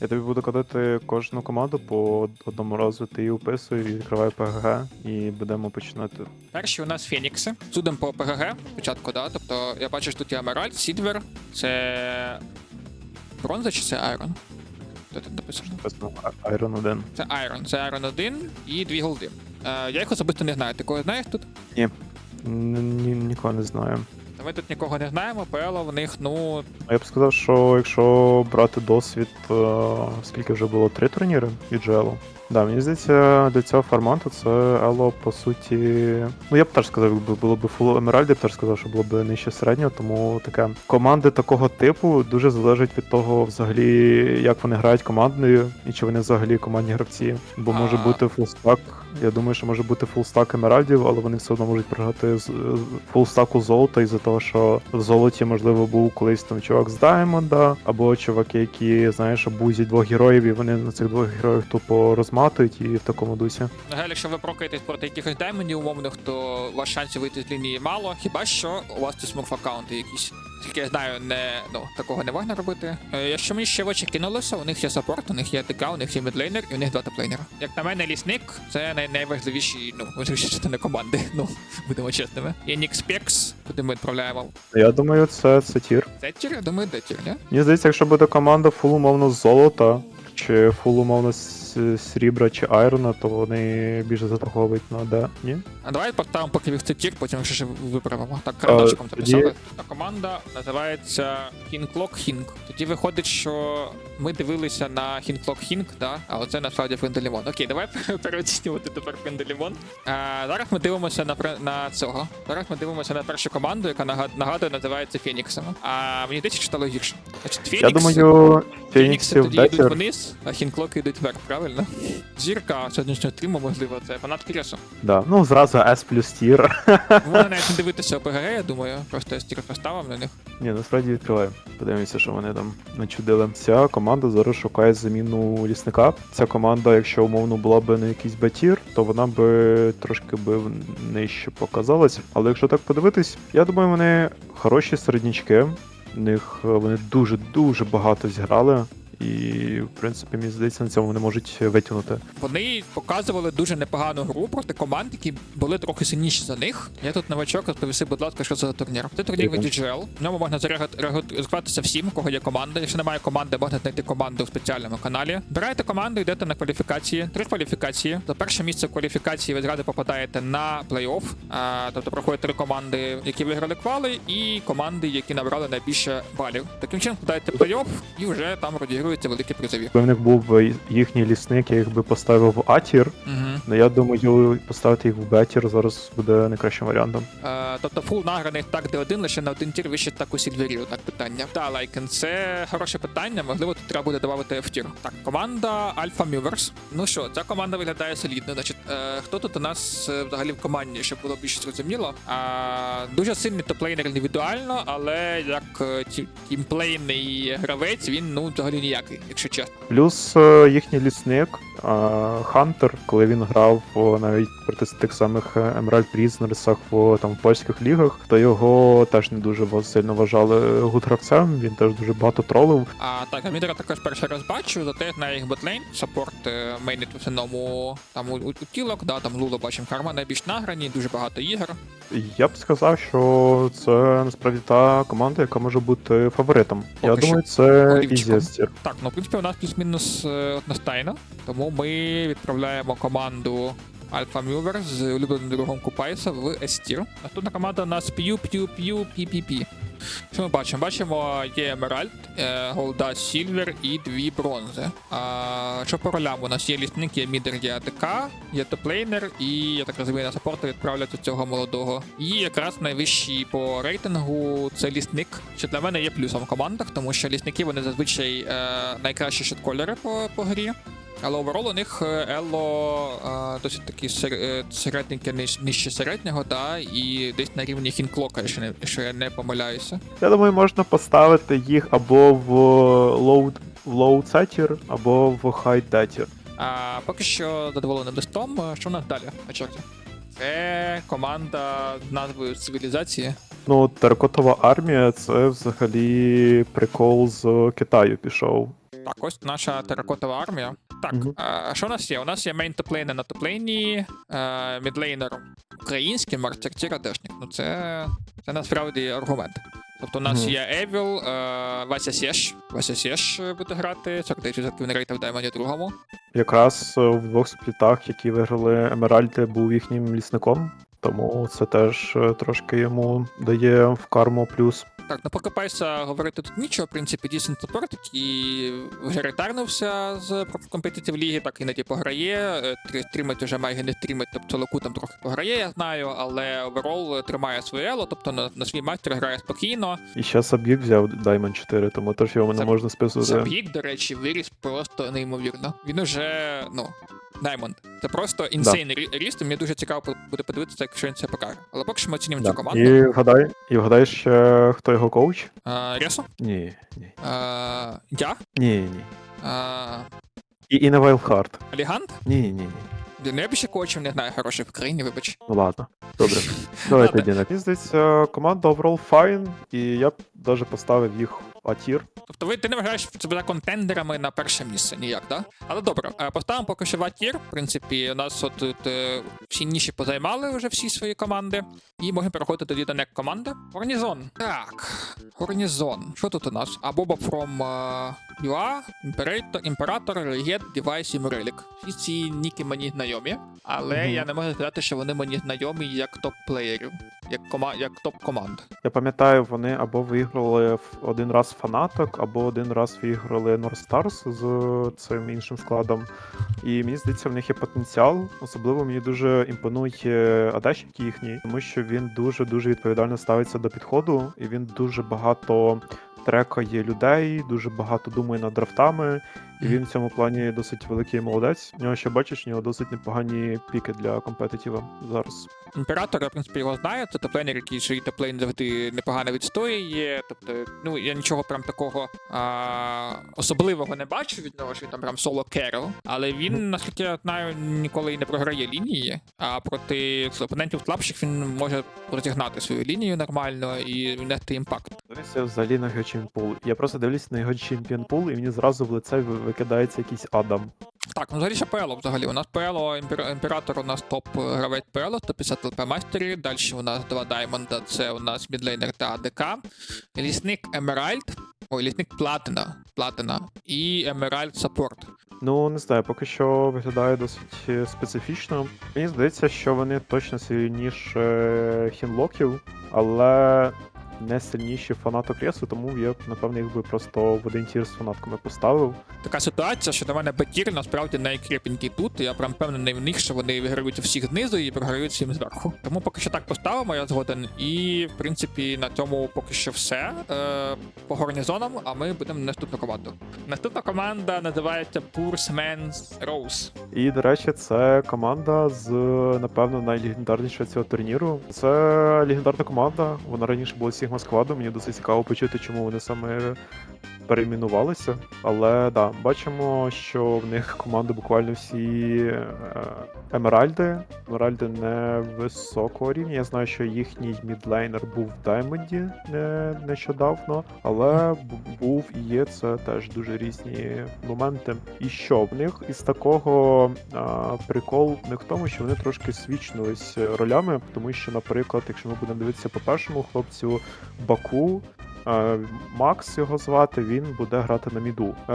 Я тобі буду кодати кожну команду по одному разу. Ти її описуй, відкривай ПГГ і будемо починати. Перші у нас Фенікси. Судимо по ПГГ спочатку, да. Тобто я бачу, що тут є Емеральд, Сільвер, це бронза чи це Айрон? Де тут написано? Iron 1. Це Айрон. Це Айрон 1 і дві голди. Е, я їх особисто не знаю. Ти кого знаєш тут? Ні. Ні, нікого не знаю. Ми тут нікого не знаємо, ПЛ в них, ну, Я б сказав, що якщо брати досвід, е, скільки вже було три турніри від Джелу. Да, мені здається, для цього формату це Ело, по суті. Ну я б теж сказав, якби було б фул Емеральд, я б теж сказав, що було б нижче середнього, тому таке. Команди такого типу дуже залежать від того, взагалі, як вони грають командною, і чи вони взагалі командні гравці. Бо може бути фулстак. Я думаю, що може бути фулстак емеральдів, але вони все одно можуть програти з фулстаку золота із-за того, що в золоті, можливо, був колись там чувак з Даймонда, або чуваки, які, знаєш, абузять двох героїв, і вони на цих двох героїв тупо розматують і в такому дусі. на жаль, якщо ви прокаєтесь проти якихось даймонів умовних, то у вас шансів вийти з лінії мало. Хіба що у вас тут смурф аккаунти якісь. Тільки я знаю, не ну такого не можна робити. Е, якщо мені ще в очі кинулося, у них є саппорт, у них є ТК, у них є мідлейнер і у них два топлейнера. Як на мене, лісник це най- найважливіші, ну важливіші частини команди. Ну будемо чесними. І Нікспекс, куди ми відправляємо Я думаю, це, це тір. це тір, я думаю, де тір, ні? Мені здається, якщо буде команда фул умовно з золота, чи фул умовно з срібра чи айрона, то вони більше заслуговують на Д. Ні? А давай поставимо поки в цей тір, потім ще виправимо. Так, карандашком це писали. Та команда називається Хінклок Хінк. Тоді виходить, що ми дивилися на Хінклок Хінк, да? а оце насправді Фенделімон. Окей, давай переоцінювати тепер Фенделімон. А, зараз ми дивимося на, на цього. Зараз ми дивимося на першу команду, яка нагадує, називається Феніксами. А мені що стало гірше. Значить, Я думаю, Фенікси Феніксів тоді йдуть вниз, а Хінклоки йдуть вверх, правильно? Зірка сьогоднішнього стріму, можливо, це фанат Кіресу. Да. Ну, зразу S плюс тір. Можна навіть не дивитися ОПГ, я думаю. Просто я стільки поставив на них. Ні, насправді відкриваю. Подивимося, що вони там начудили. Ця команда зараз шукає заміну лісника. Ця команда, якщо умовно була б на якийсь батір, то вона би трошки би нижче показалась. Але якщо так подивитись, я думаю, вони хороші середнячки. В них е, вони дуже дуже багато зіграли. І, в принципі, мені здається, на цьому вони можуть витягнути. Вони показували дуже непогану гру проти команд, які були трохи сильніші за них. Я тут новачок, розповісти, будь ласка, що це за турнір. Це турнір від DGL. В ньому можна зареєструватися всім, у кого є команда. Якщо немає команди, можна знайти команду в спеціальному каналі. Берете команду, йдете на кваліфікації. Три кваліфікації. За перше місце в кваліфікації ви зразу попадаєте на плей-офф. Тобто проходять три команди, які виграли квали, і команди, які набрали найбільше балів. Таким чином складаєте плей-офф і вже там розігруються великі призові. Якби в них був би їхній лісник, я їх би поставив в А-тір. Угу. Ну я думаю, поставити їх в Б-тір зараз буде найкращим варіантом. Е, тобто фул награних так де один лише на один тір вище так у сільвері. Так питання. Та лайкен, це хороше питання. Можливо, тут треба буде додати в тір. Так, команда Alpha Movers. Ну що, ця команда виглядає солідно. Значить, е, хто тут у нас е, взагалі в команді, щоб було більш зрозуміло? А, дуже сильний топлейнер індивідуально, але як е, ті- тімплейний гравець, він ну взагалі ніякий, якщо чесно. Плюс е, їхній лісник е, Хантер, коли він грав навіть проти тих самих е, Emerald Prisoners в там в польських лігах, то його теж не дуже сильно вважали гудгравцем. Він теж дуже багато тролив. А так, Амідера також перший раз бачу, зате знаю їх ботлейн, саппорт е, мейнить в основному там у, у, у тілок, да, там Луло бачимо Харма найбільш награні, дуже багато ігор. Я б сказав, що це насправді та команда, яка може бути фаворитом. Я Поки думаю, це олівчиком. Ізіастір. Так, ну в принципі у нас плюс-мінус е, одностайно, тому ми відправляємо команду Alpha Mover з улюбленим другом Купайса в S-Tier. Наступна команда у нас П'ю П'ю П'ю PPP. Що ми бачимо? Бачимо, є Емеральд, е, Голда, Сільвер і дві бронзи. А, що по ролям? У нас є лісник, є мідер, є АТК, є топлейнер, і я так розумію, на саппорта відправлять цього молодого. І якраз найвищий по рейтингу це лісник, що для мене є плюсом в командах, тому що лісники вони зазвичай е, найкращі шотколери по, по грі. Але оверол у них Елло е, досить сер- е, середненьке нижче середнього, да, і десь на рівні хінклока, якщо, не, якщо я не помиляюся. Я думаю, можна поставити їх або в лоу в лоу цетір, або в хай детір. А поки що задоволений листом. Е, Що в нас далі на чорті? Це команда з назвою цивілізації. Ну, теракотова армія це взагалі прикол з Китаю пішов. Так, ось наша теракотова армія. Так, Мгм. а, що у нас є? У нас є мейн топлейнер на топлейні, е, мідлейнер український, мартір тірадешник. Ну це, це насправді аргумент. Тобто у нас Мгм. є Евіл, е, Вася Сєш. Вася Сєш е, буде грати, 49% рейта в Даймоні другому. Якраз е, в двох сплітах, які виграли Емеральди, був їхнім лісником. Тому це теж е, трошки йому дає в карму плюс. Так, ну поки Пайса говорити тут нічого, в принципі, Дісен Саппорт, який вже ретарнувся з Competitive ліги, так іноді пограє. е, Стрімить уже майже не стрімить, тобто Локу там трохи пограє, я знаю, але оверол тримає своє ело, тобто на, на свій мастер грає спокійно. І ще Саб'їк взяв Diamond 4, тому теж його не Заб- можна списувати. Забік, до речі, виріс просто неймовірно. Він уже, ну. Даймонд. Це просто інсейн рі- ріст, і мені дуже цікаво буде подивитися, якщо він це покаже. Але поки що ми оцінюємо Да. цю команду. І вгадай, і вгадай ще, хто його коуч? Ресо? Ні, ні. Е, я? Ні, ні. Е, І, і не Вайлдхарт. Олігант? Ні, ні, ні. Ну ще коучів не знаю, хороший в країні, вибач. Ну ладно. Добре. Давайте. Діна. Мені здається, команда overall fine, і я б навіть поставив їх в А-тір. Тобто ви ти не вважаєш себе контендерами на перше місце ніяк, да? Але добре, е, поставимо поки що ватір. В принципі, у нас от тут е, всі ніші позаймали вже всі свої команди. І можемо переходити тоді до нек команди. Горнізон. Так, Горнізон. Що тут у нас? А Боба from е, UA, Імператор, Імператор, Легет, Девайс і Мурелік. Всі ці ніки мені знайомі, але Мгм. я не можу сказати, що вони мені знайомі як топ-плеєрів, як, кома- як топ-команд. Я пам'ятаю, вони або виграли один раз фанаток, або один раз виграли North Stars з цим іншим складом. І мені здається, в них є потенціал. Особливо мені дуже імпонує Адащик їхній, тому що він дуже-дуже відповідально ставиться до підходу, і він дуже багато трекає людей, дуже багато думає над драфтами. І він в цьому плані досить великий молодець. У нього ще бачиш, у нього досить непогані піки для компетитива зараз. Імператор, я, в принципі, його знаю. Це топлейнер, який свій топлейн завжди непогано відстоює. Тобто, ну я нічого прям такого а, особливого не бачу від нього, що він там прям соло керол. Але він, наскільки я знаю, ніколи і не програє лінії. А проти опонентів слабших він може розігнати свою лінію нормально і внести імпакт. Дивлюся взагалі на його чемпіон. Я просто дивлюся на його чемпіон пул, і мені зразу в лице викидається якийсь Адам. Так, ну взагалі ще ПЛО взагалі. У нас ПЛО, імператор у нас топ гравець ПЛО, 150 ЛП майстері. Далі у нас два даймонда, це у нас мідлейнер та АДК. Лісник Емеральд. Ой, лісник Платина. Платина. І Емеральд Саппорт. Ну не знаю, поки що виглядає досить е, специфічно. Мені здається, що вони точно сильніше хінлоків, але не сильніші фанаток ресу, тому я б напевно їх би просто в один тір з фанатками поставив. Така ситуація, що для мене Бетір насправді найкрепенький тут. Я прям впевнений в них, що вони виграють всіх знизу і програють всім зверху. Тому поки що так поставимо, я згоден. І в принципі на цьому поки що все е, по гарнізонам. А ми будемо наступну команду. Наступна команда називається Poor Man's Rose. І, до речі, це команда з, напевно, найлегендарнішого цього турніру. Це легендарна команда. Вона раніше була Sigma складом. Мені досить цікаво почути, чому вони саме перейменувалися. Але да, бачимо, що в них команди буквально всі е, емеральди. Емеральди не високого рівня. Я знаю, що їхній мідлейнер був в Даймонді не, нещодавно, але був і є це теж дуже різні моменти. І що в них із такого а, прикол в них в тому, що вони трошки свічнулись ролями, тому що, наприклад, якщо ми будемо дивитися по першому хлопцю Баку. Е, Макс його звати, він буде грати на міду. Е,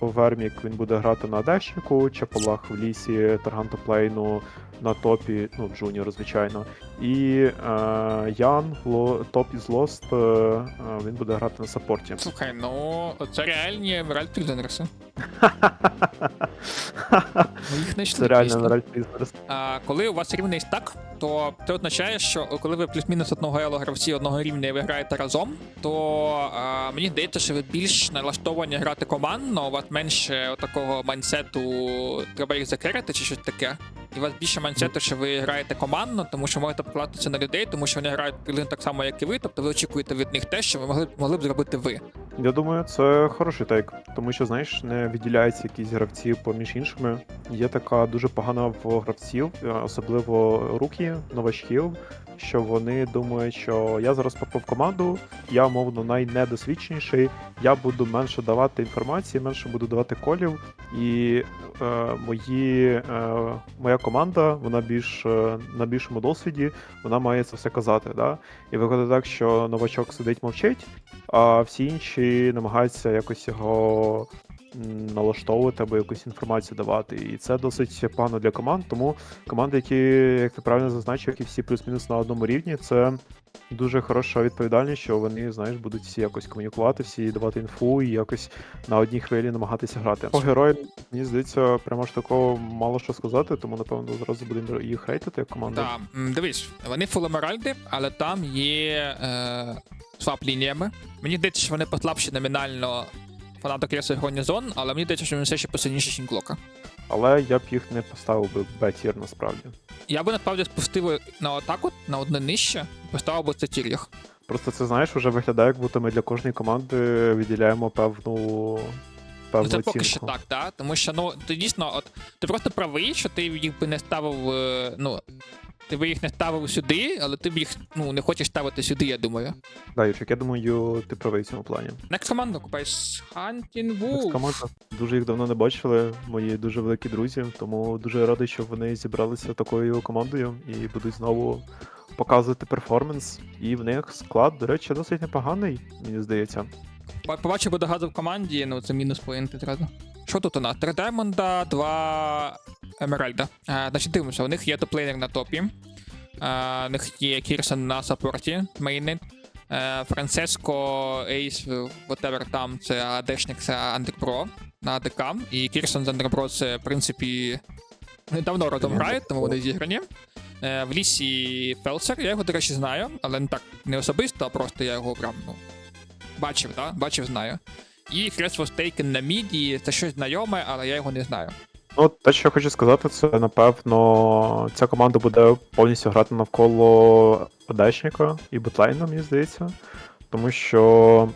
Овермік він буде грати на Дещику, Чапалах в лісі, Тарганто-Плейну на топі, ну, Джуніор, звичайно. І е, Ян, ло, топ із Лост, е, е, він буде грати на саппорті. Слухай, ну це реальні Пілденерси. Ну, їх не Це реально Prisoners. А коли у вас рівний стак, то це означає, що коли ви плюс-мінус одного ело гравці одного рівня і ви граєте разом, то а, мені здається, що ви більш налаштовані грати командно, у вас менше такого майнсету треба їх закерити чи щось таке. І у вас більше майнсету, що ви граєте командно, тому що можете покладатися на людей, тому що вони грають приблизно так само, як і ви. Тобто ви очікуєте від них те, що ви могли, могли б зробити ви. Я думаю, це хороший тейк, тому що, знаєш, не відділяються якісь гравці поміж іншими. Є така дуже погана в гравців, е, особливо руки, новачків, що вони думають, що я зараз попав в команду, я умовно найнедосвідченіший, я буду менше давати інформації, менше буду давати колів, і е, мої, е, моя команда, вона більш е, на більшому досвіді, вона має це все казати. Да? І виходить так, що новачок сидить мовчить, а всі інші намагаються якось його налаштовувати або якусь інформацію давати. І це досить погано для команд. Тому команди, які, як ти правильно зазначив, які всі плюс-мінус на одному рівні, це дуже хороша відповідальність, що вони, знаєш, будуть всі якось комунікувати, всі давати інфу і якось на одній хвилі намагатися грати. По героям, мені здається, прямо ж такого мало що сказати, тому напевно зразу будемо їх рейтити як команда. Так, дивись, вони фулемеральди, але там є е, свап лініями. Мені здається, що вони послабші номінально фанаток Ресу Гронізон, але мені здається, що вони все ще посильніші Шінклока. Але я б їх не поставив би Б-тір насправді. Я би насправді спустив на атаку на одне нижче і поставив би це тір'ях. Просто це знаєш, вже виглядає, як будто ми для кожної команди виділяємо певну певну Ну, це поки що так, так. Тому що ну ти дійсно, от ти просто правий, що ти їх би не ставив. е, Ну ти би їх не ставив сюди, але ти б їх ну не хочеш ставити сюди, я думаю. Да, Юрчик, я думаю, ти правий в цьому плані. Next команду купаєш Hunting Wolf. команда дуже їх давно не бачили, мої дуже великі друзі, тому дуже радий, що вони зібралися такою командою і будуть знову показувати перформанс. І в них склад, до речі, досить непоганий, мені здається. По- Побачив Бодогазу в команді, ну це мінус поінти одразу. Що тут у нас? Три Даймонда, два Емеральда. Е, значить, дивимося, у них є топлейнер на топі. Е, у них є Кірсон на саппорті, мейнит. Е, Францеско, Ейс, whatever там, це АДшник, це Андербро на АДК. І Кірсон з Андербро це, в принципі, вони давно родом грають, тому вони зіграні. В лісі Фелсер, я його, до речі, знаю, але не так не особисто, а просто я його прям, ну, бачив, да? бачив, знаю. І Crest was taken на міді, це щось знайоме, але я його не знаю. Ну, те, що я хочу сказати, це напевно ця команда буде повністю грати навколо Одечника і Бутлейна, мені здається. Тому що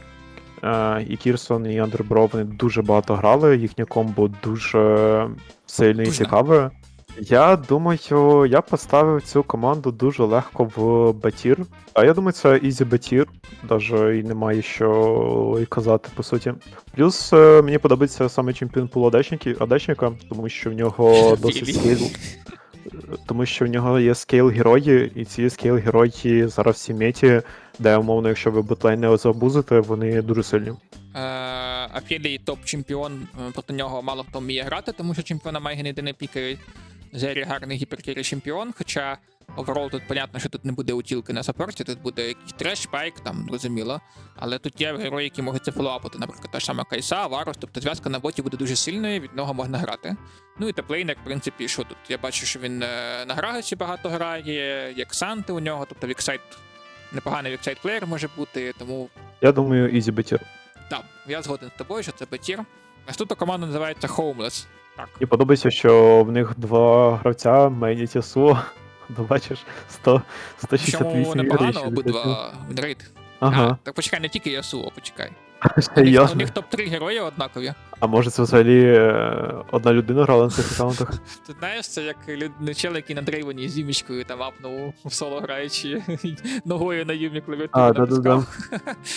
е, і Кірсон, і Андербро вони дуже багато грали, їхнє комбо дуже сильне і цікаве. Я думаю, я поставив цю команду дуже легко в Батір. А я думаю, це Ізі Батір, навіть і немає що й казати, по суті. Плюс е, мені подобається саме чемпіон пул Одечника, тому що в нього досить скейл. Тому що в нього є скейл герої, і ці скейл герої зараз в цій меті, де умовно, якщо ви ботлейн не забузите, вони дуже сильні. Е, Афілій топ-чемпіон, е, проти нього мало хто вміє грати, тому що чемпіона майже ніде не пікають. Зері гарний гіперкері чемпіон, хоча оверол тут понятно, що тут не буде утілки на саппорті, тут буде якийсь треш, пайк, там зрозуміло. Але тут є герої, які можуть це фоллоуапити, наприклад, та ж сама Кайса, Варус, тобто зв'язка на боті буде дуже сильною, від нього можна грати. Ну і теплейнер, в принципі, що тут? Я бачу, що він е, на Грагасі багато грає, як Санти у нього, тобто Віксайт, непоганий Віксайт плеєр може бути, тому Я думаю, Ізі Батір. так, я згоден з тобою, що це Бетір. Наступна команда називається Homeless. Так. Мені подобається, що в них два гравця, Тясу. Ну, бачиш, 100, Чому 168 непогано ігор. обидва вінрейт? Ага, А, так почекай, не тільки Ясуо, почекай. ще У них, них топ-3 герої однакові. А може це взагалі е, одна людина грала на цих аккаунтах? Ти знаєш, це як люд... чел, який на дрейвені з імічкою там апнув в соло граючи ногою на юмі клавіатуру А, да-да-да. натискав.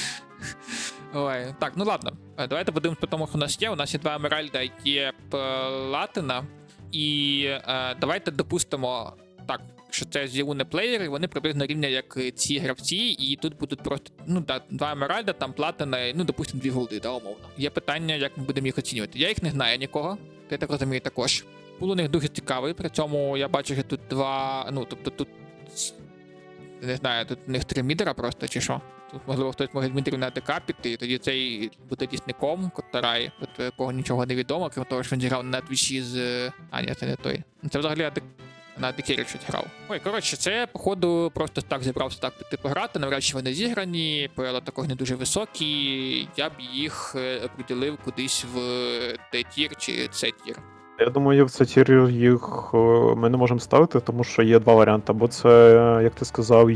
Ой, так, ну ладно. Е, Давайте подивимось по тому, що у нас є. У нас є два Емеральда, є платина. І е, давайте допустимо так, що це зілуни плеєри, вони приблизно рівня як ці гравці, і тут будуть просто ну да, два Емеральда, там платина, ну, допустимо, дві голди, да, умовно. Є питання, як ми будемо їх оцінювати. Я їх не знаю нікого, ти так розумію також. Пул у них дуже цікавий, при цьому я бачу, що тут два. Ну, тобто тут. Не знаю, тут у них три мідера просто чи що. Тут, можливо, хтось може з мідерів на АТК піти, і тоді цей буде лісником, Котарай, про якого нічого не відомо, крім того, що він зіграв на твічі з. е, А, ні, це не той. Це взагалі АТК. На Адекері щось грав. Ой, коротше, це, походу, просто так зібрався так піти пограти. Навряд чи вони зіграні, ПЛ також не дуже високі. Я б їх е, оприділив кудись в Т-тір чи С-тір. Я думаю, в це тір їх е, ми не можемо ставити, тому що є два варіанти. Або це, е, як ти сказав,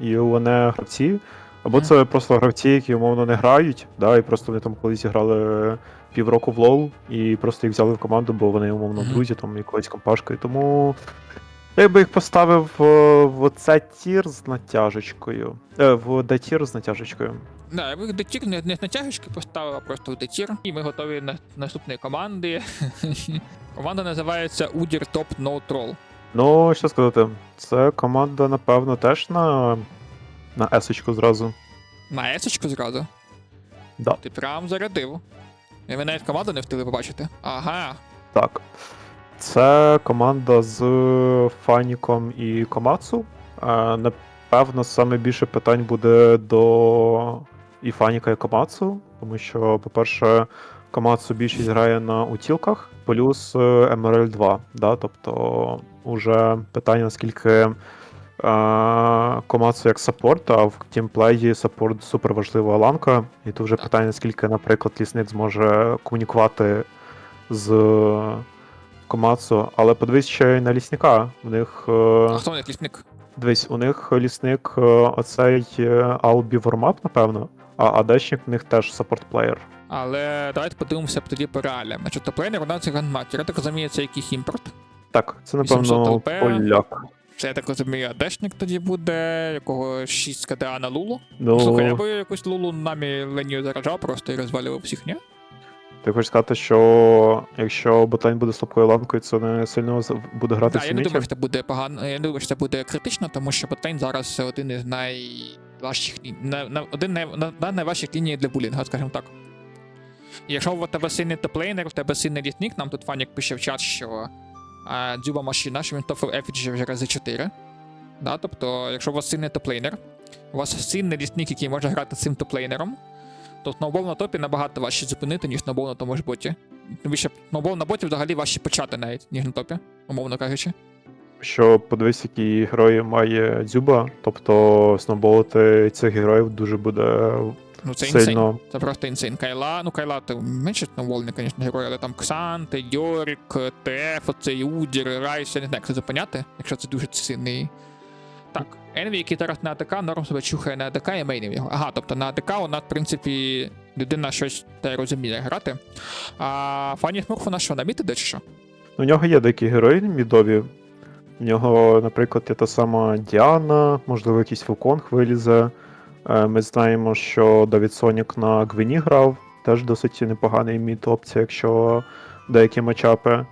ЮНЕ гравці, або це просто гравці, які умовно не грають, да, і просто вони там колись грали півроку в лоу, і просто їх взяли в команду, бо вони умовно друзі, там якоїсь компашки. Тому Я би їх поставив е, в оце тір з натяжечкою. Е, в детір з натяжечкою. Да, я б їх детір не, не з натяжечки поставив, а просто в детір. І ми готові на наступної команди. Команда називається Udir Top No Troll. Ну, що сказати, це команда, напевно, теж на, на есочку зразу. На есочку зразу. Да, Ти прям зарядив. І ви навіть команду не встигли побачити. Ага. так. Це команда з Фаніком і Комацу. Е, напевно, саме більше питань буде до і Фаніка, і Комацу, тому що, по-перше, Комацу більшість грає на утілках, плюс MRL 2. Да? Тобто, уже питання, наскільки е, Комацу як саппорт, а в тімплеї саппорт супер важлива ланка. І тут вже питання, наскільки, наприклад, лісник зможе комунікувати з Комацу. Але подивись ще й на лісника. У них. А е, хто у них лісник? Дивись, у них лісник е, оцей е, Албі Вормап, напевно, а Адешник в них теж саппорт-плеєр. Але давайте подивимося тоді по реаліям. Значить, топлейнер у нас це грандмастер. Я так розумію, це якийсь імпорт. Так, це напевно поляк. Це я так розумію, Адешник тоді буде, якого 6 КДА на Лулу. Ну, Слухай, я би якусь Лулу намі ленію заражав просто і розвалював всіх, ні? ти хочеш сказати, що якщо ботань буде слабкою ланкою, це не сильно буде грати в я не думаю, що це буде погано. Я не думаю, що це буде критично, тому що Ботейн зараз один із найважчих. На, на, один най, на, на найважчих ліній для булінга, скажімо так. І якщо в тебе сильний топлейнер, в тебе сильний лісник, нам тут Фанік пише в чат, що дзюба машина, що він тофл ефіджі вже рази 4. Да, тобто, якщо у вас сильний топлейнер, у вас сильний лісник, який може грати цим топлейнером, то сноубол на топі набагато важче зупинити, ніж сноубол на тому ж боті. Більше сноубол на боті взагалі важче почати навіть, ніж на топі, умовно кажучи. Що подивись, які герої має Дзюба, тобто сноуболити цих героїв дуже буде Ну це інсейн. сильно. Це просто інсейн. Кайла, ну Кайла то менше новольний, звісно, герой, але там Ксанте, Йорік, ТФ, оцей Удір, Райс, я не знаю, як це зупиняти, якщо це дуже сильний. Так, Енві, який зараз на АДК, норм себе чухає на АДК і мейнив його. Ага, тобто на у нас, в принципі, людина щось те розуміє грати. А Фані Смурф нас що, на мід іде чи що? Ну, У нього є деякі герої мідові. У нього, наприклад, є та сама Діана, можливо, якийсь Вуконг вилізе. Е, Ми знаємо, що Давід Сонік на Гвіні грав, теж досить непоганий мід опція, якщо деякі матчапи. Е,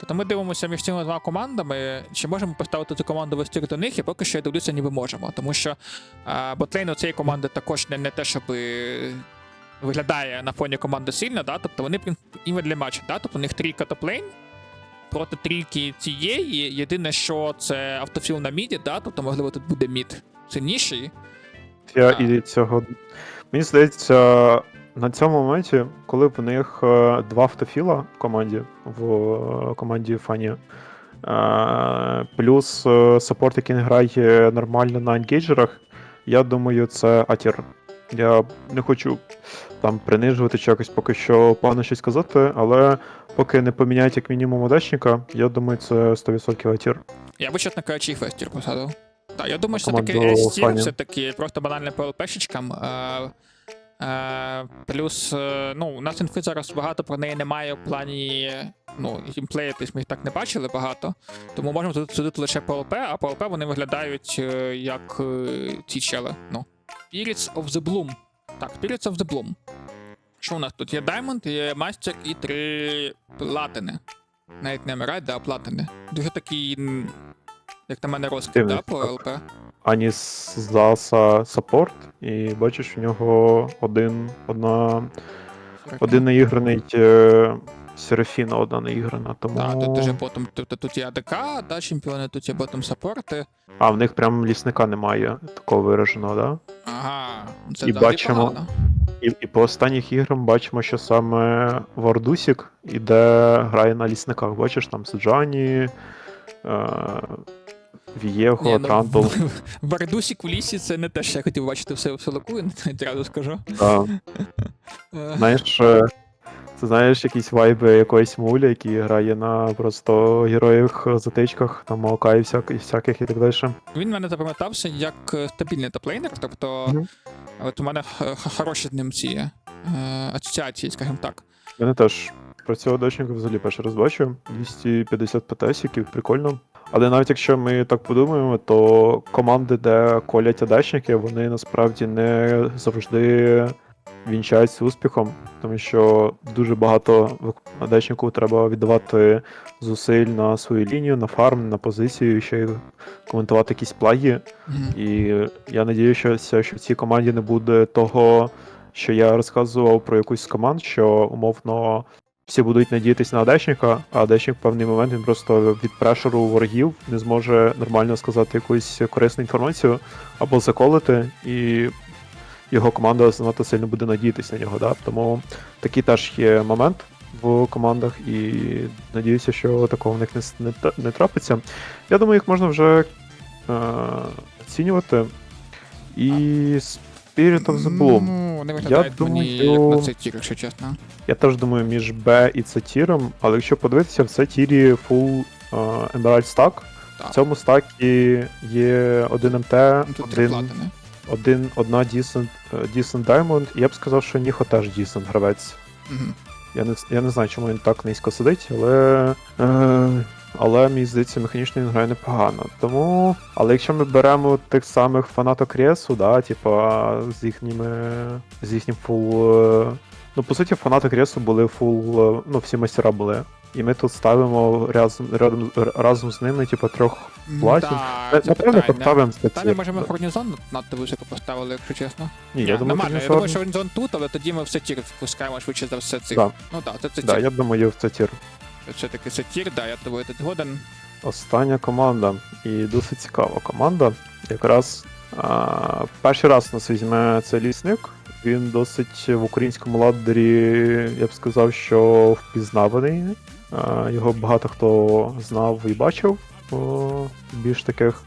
Тобто ми дивимося між цими двома командами, чи можемо поставити цю команду в стір до них, і поки що я дивлюся, ніби можемо. Тому що а, ботлейн у цієї команди також не, не те, щоб виглядає на фоні команди сильно, да? тобто вони іменно для матчу, да? тобто у них трійка топлейн проти трійки цієї. Єдине, що це автофіл на міді, да? тобто, можливо, тут буде мід сильніший. Я і цього. Мені здається, на цьому моменті, коли в них е, два автофіла в команді, в е, команді Фані, е, плюс саппорт, який не грає нормально на енгейджерах, я думаю, це атір. Я не хочу там принижувати чи якось поки що погано щось казати, але поки не поміняють як мінімум удачника, я думаю, це 100% атір. Я би, чесно кажучи, і фестір посадив. Так, я думаю, що все-таки Естір, все-таки просто банальне ПЛПшечкам. Е, е, плюс, е, ну, у нас інфи зараз багато про неї немає в плані. Ну, геймплею, тобто ми їх так не бачили багато. Тому можемо тут судити лише PLP, а PLP вони виглядають е, як ці чели. Ну. Spirits of the Bloom. Так, Spirits of the Bloom. Що у нас тут? Є Diamond, є Master і три платини. Навіть не Emerald, а платини. Дуже такий, як на мене, розкид, Дивний да, по. ЛП. Ані Заса саппорт, і бачиш, у нього один, одна Один наіграний е, Серафіна, одна наіграна, тому. Так, тут дуже ботом. Тобто тут є АДК, да, чемпіони, тут є ботом саппорти. А, в них прям лісника немає такого вираженого, да? Ага, це І бачимо- погано. І, і по останніх іграм бачимо, що саме Вардусік іде грає на лісниках. Бачиш, там Саджані, е, Ні, ну, Трантл. Бардусік в лісі це не те, що я хотів бачити все в Солоку, одразу скажу. Да. Е, Знаєш, е, це знаєш якісь вайби якоїсь мулі, який грає на просто героїв затичках, там Маока і всяк, і всяких і так далі. Він в мене запам'ятався як е, стабільний топлейнер, тобто Мгм. от у мене хороші з ним ці е, асоціації, скажімо так. Мене теж, Про цього дачника взагалі перший раз бачу. 250 ПТСиків, прикольно. Але навіть якщо ми так подумаємо, то команди, де колять дачники, вони насправді не завжди вінчаються успіхом, тому що дуже багато дачнику треба віддавати зусиль на свою лінію, на фарм, на позицію, ще й коментувати якісь плаги. І я надіюся, що в цій команді не буде того, що я розказував про якусь з команд, що умовно всі будуть надіятися на Адечника, а Адечник в певний момент він просто від прешеру ворогів не зможе нормально сказати якусь корисну інформацію або заколити, і його команда занадто сильно буде надіятися на нього. Да? Тому такий теж є момент в командах, і надіюся, що такого в них не, не, не трапиться. Я думаю, їх можна вже е, оцінювати. І Spirit of the Bloom. Ну, вони виглядають мені як на цей тір, якщо чесно. Я теж думаю між Б і С тіром, але якщо подивитися, в С тірі full е, Emerald Stack. В цьому стакі є один МТ, Ну, Тут три один, платини. один, одна Decent, е, Decent Diamond, і я б сказав, що Ніхо теж Decent гравець. Мгм. Я не, я не знаю, чому він так низько сидить, але. Е, але мені здається, механічно він грає непогано. Тому. Але якщо ми беремо тих самих фанаток Ресу, да, типа з їхніми. з їхнім фул. е, Ну, по суті, фанаток Ресу були фул. е, Ну, всі мастера були. І ми тут ставимо разом, разом, разом з ними, типу, трьох платів. да, Напевно, поставимо Та ми статті. можемо гарнізон надто високо поставили, якщо чесно. Ні, я думаю, нормально. Я думаю, що гарнізон тут, але тоді ми все тір впускаємо швидше за все цих. Да. Ну так, це це Да, тір. я думаю, в це тір. Все-таки це тір, да, я тобою тут годен. Остання команда, і досить цікава команда. Якраз а, перший раз нас візьме цей лісник. Він досить в українському ладері, я б сказав, що впізнаваний. Його багато хто знав і бачив більш таких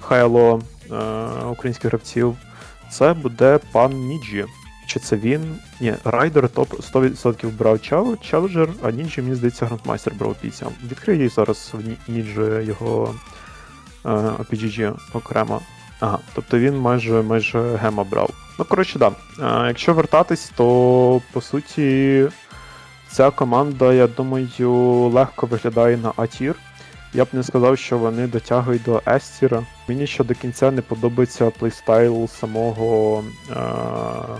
хайло а, українських гравців. Це буде пан Ніджі. Чи це він? Ні, Райдер топ 100% брав чал- челенджер, а Нінджі, мені здається, грандмайстер брав бійця. Відкрию зараз в Ні- Нінджі його е, PGG окремо. Ага, тобто він майже майже гема брав. Ну, коротше, да. Е, якщо вертатись, то по суті ця команда, я думаю, легко виглядає на А-тір. Я б не сказав, що вони дотягують до S-тіра. Мені ще до кінця не подобається плейстайл самого е-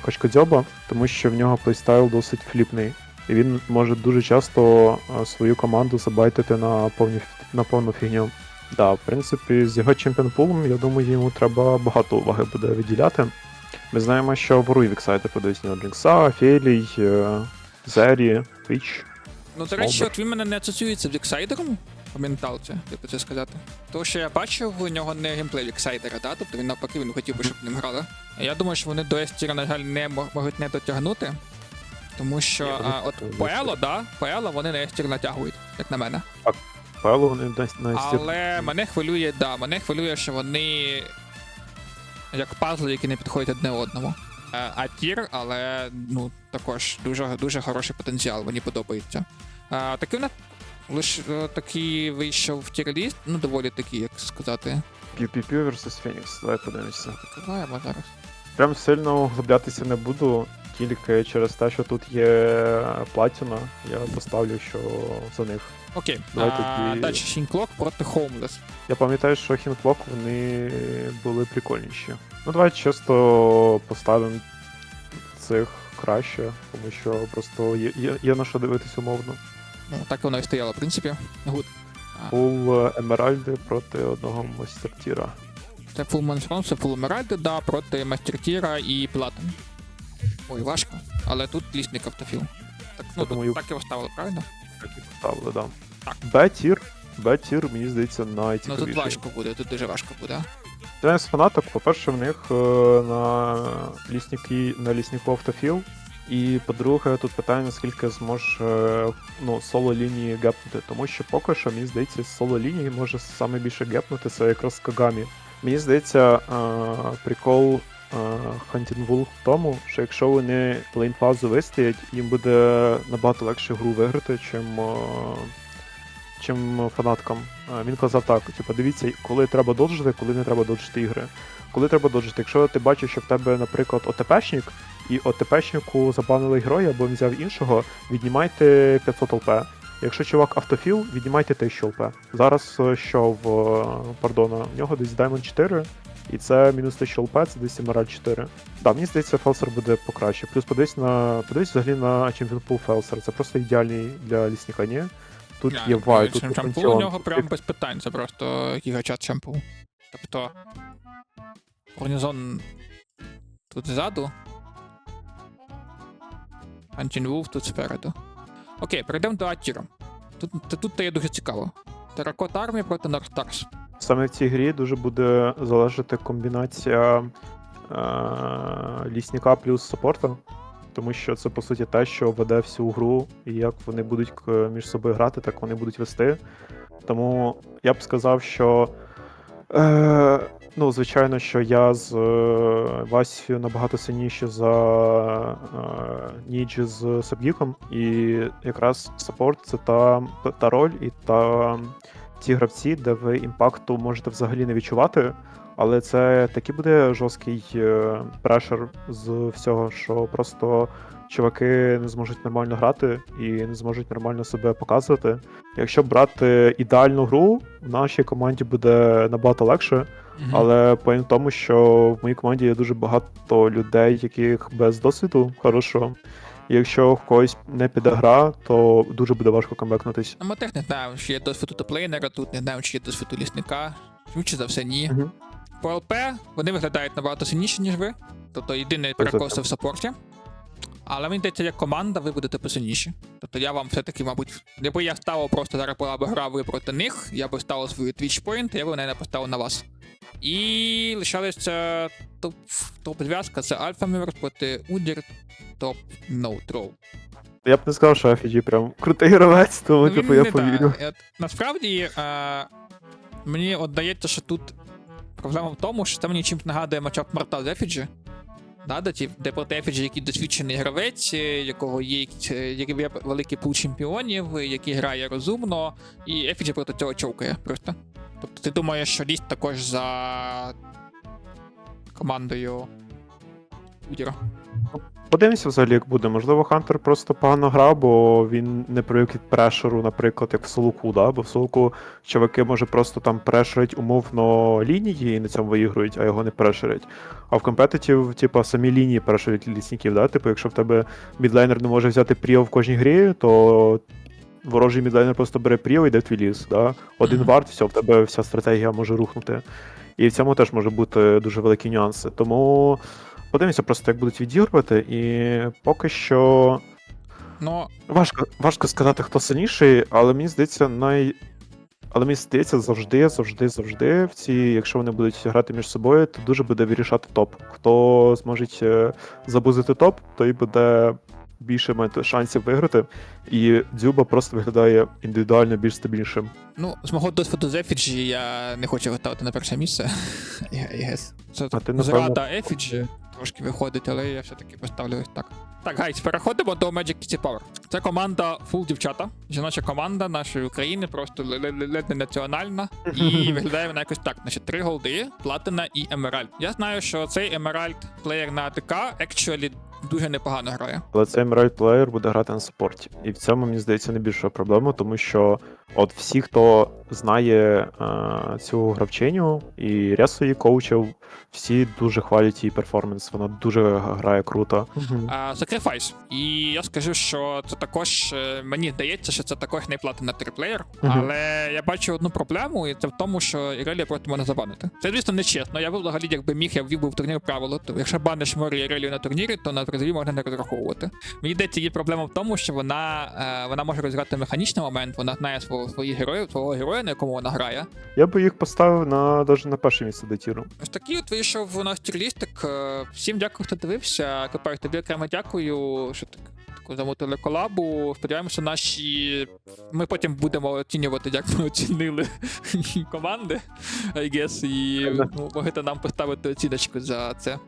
Качкодзьоба, тому що в нього плейстайл досить фліпний. І він може дуже часто е, свою команду забайтити на повні, на повну фігню. Да, в принципі, з його чемпіонпулом, я думаю, йому треба багато уваги буде виділяти. Ми знаємо, що воруй віксайти подають на Джинкса, Фелій, е, Зері, Твіч. Ну, до речі, от він мене не асоціюється з Віксайдером менталці, як би це сказати. Тому що я бачив у нього не геймплей Віксайдера, да? тобто він навпаки він хотів би, щоб ним грали. Я думаю, що вони до Естіра, на жаль, не можуть не дотягнути. Тому що Ні, вони а, от так, Паело, да, Паело вони на Естір натягують, як на мене. Пело вони на, на стір. Але мене хвилює, да, мене хвилює, що вони як пазли, які не підходять одне одному. Е, А тір, але ну також дуже дуже хороший потенціал, мені подобається. А, такий в нас лише такий вийшов в тір-ліст, ну доволі такий, як сказати. PvP vs Phoenix, давай подивимося. Відкриваємо зараз. Прям сильно углублятися не буду, тільки через те, що тут є платіна, я поставлю, що за них. Окей. Давай а, тоді- Далі Шінклок проти Homeless. Я пам'ятаю, що Хінклок вони були прикольніші. Ну давай чисто поставимо цих краще, тому що просто є, є, є на що дивитись умовно. Ну, так воно і стояло, в принципі. Гуд. Фул Емеральди проти одного мастертіра. Це Full Monstron, це Full Emerald, да, проти Мастертіра і Платин. Ой, важко. Але тут лісник автофіл. Так, ну, Я думаю- так його ставили, правильно? Так і поставили, да. Так. Б-тір. Б-тір, мені здається, Ну найцікавіший. тут важко буде, тут дуже важко буде. Один з фанаток, по-перше, в них е, на лісники на ліснику автофіл. І по-друге, тут питання, наскільки зможе е, ну, соло лінії гепнути. Тому що поки що, мені здається, соло лінії може саме більше гепнути це якраз Кагамі. Мені здається, е, прикол Hunting Wolf в тому, що якщо вони лейнфазу вистоять, їм буде набагато легше гру виграти, чим. е, чим фанаткам. Е, Він казав так: типу, дивіться, коли треба доджити, коли не треба доджити ігри. Коли треба доджити, якщо ти бачиш, що в тебе, наприклад, ОТПшник, і ОТПшнику забанили героя, або він взяв іншого, віднімайте 500 ЛП. Якщо чувак автофіл, віднімайте 1000 ЛП. Зараз е, що в е, пардона, в нього десь Diamond 4, і це мінус 1000 ЛП, це десь Emerald 4. Да, мені здається, Фелсер буде покраще. Плюс подивись на подивись взагалі на чемпіон пул Фелсер. Це просто ідеальний для лісника, ні? Тут є вай, тут є Шампул у нього прям без питань, це просто гігачат шампул. Тобто. Гарнізон тут ззаду. Антінвулф тут спереду. Окей, перейдемо до Атіра. Тут, та- тут є дуже цікаво. Теракот армія проти Нортарс. Саме в цій грі дуже буде залежати комбінація е- лісника плюс саппорта, тому що це по суті те, що веде всю гру, і як вони будуть між собою грати, так вони будуть вести. Тому я б сказав, що. Е, ну, звичайно, що я з е, Васію набагато сильніший за е, Ніджі з Сабгіком, і якраз саппорт це та, та, роль і та ті гравці, де ви імпакту можете взагалі не відчувати, але це такий буде жорсткий е, прешер з всього, що просто чуваки не зможуть нормально грати і не зможуть нормально себе показувати. Якщо брати ідеальну гру, в нашій команді буде набагато легше, але point в тому, що в моїй команді є дуже багато людей, яких без досвіду хорошо. І якщо в когось не піде гра, то дуже буде важко камбекнутись. Ну, ми теж не знаємо, чи є досвід у топлейнера, тут не знаємо, чи є досвід лісника. Швидше за все, ні. Мгм. По ЛП вони виглядають набагато сильніше, ніж ви. Тобто єдиний перекоси в саппорті. Але мені здається, як команда, ви будете посильніші. Тобто я вам все-таки, мабуть, якби я ставив просто зараз була б гра ви проти них, я би ставив свої Twitch Point, я би не поставив на вас. І лишалася топ, топ-зв'язка це Альфа Міверс проти Удір, топ No Throw. Я б не сказав, що FG прям крутий гравець, тому Ну, типу я повірю. та. Насправді, е, мені от здається, що тут проблема в тому, що це мені чимось нагадує матчап Марта з Ефіджі. Да, де, проти Ефіджі, який досвідчений гравець, е, якого є, е, який є великий пул чемпіонів, який грає розумно, і Ефіджі проти цього човкає просто. Тобто ти думаєш, що ліст також за командою Удіра. Подивимося взагалі, як буде. Можливо, Хантер просто погано грав, бо він не привик від прешеру, наприклад, як в Солуку, да? бо в Солуку чуваки може просто там прешерить умовно лінії і на цьому виігрують, а його не прешерять. А в компетитів, типу, самі лінії прешерять лісників, да? Типу, якщо в тебе мідлайнер не може взяти пріо в кожній грі, то ворожий мідлайнер просто бере пріо і йде в твій ліс. Да? Один варт, все, в тебе вся стратегія може рухнути. І в цьому теж може бути дуже великі нюанси. Тому подивимося просто, як будуть відігрувати, і поки що Ну, важко, важко сказати, хто сильніший, але мені здається, най. Але мені здається, завжди, завжди, завжди в ці, якщо вони будуть грати між собою, то дуже буде вирішати топ. Хто зможе е, забузити топ, той буде більше мати шансів виграти. І Дзюба просто виглядає індивідуально більш стабільнішим. Ну, з мого досвіду з Ефіджі я не хочу ставити на перше місце. I guess. Це А ти, зрада Ефіджі трошки виходить, але я все-таки поставлю так. Так, гайс, переходимо до Magic City Power. Це команда фул дівчата, жіноча команда нашої України, просто ле- ле- ледь не національна. І виглядає вона якось так: значить, три голди, платина і емеральд. Я знаю, що цей емеральд плеєр на АТК actually дуже непогано грає. Але цей мрайплеєр буде грати на спорті. І в цьому, мені здається, найбільша проблема, тому що от всі, хто знає е, цю гравчиню і рясу її коучів, всі дуже хвалять її перформанс. Вона дуже грає круто. Sacrifice. І я скажу, що це також е, мені здається, що це також не платина триплеєр. Мгм. Але я бачу одну проблему, і це в тому, що Ірелія проти мене забанити. Це, звісно, не чесно. Я би взагалі, якби міг, я ввів би в турнір правило. То якщо баниш Морі Ірелію на турнірі, то на призові можна не розраховувати. Мені здається, її проблема в тому, що вона, е, вона може розіграти механічний момент, вона знає свого своїх героїв, свого героя, на якому вона грає. Я би їх поставив на навіть на перше місце дотіру. Ось такий от вийшов у нас тірлістик. Е, Всім дякую, хто дивився. Тепер тобі окремо дякую, що так. Замутили колабу. Сподіваємося, наші. Ми потім будемо оцінювати, як ми оцінили команди, I guess, і ну, можете нам поставити оціночку за це.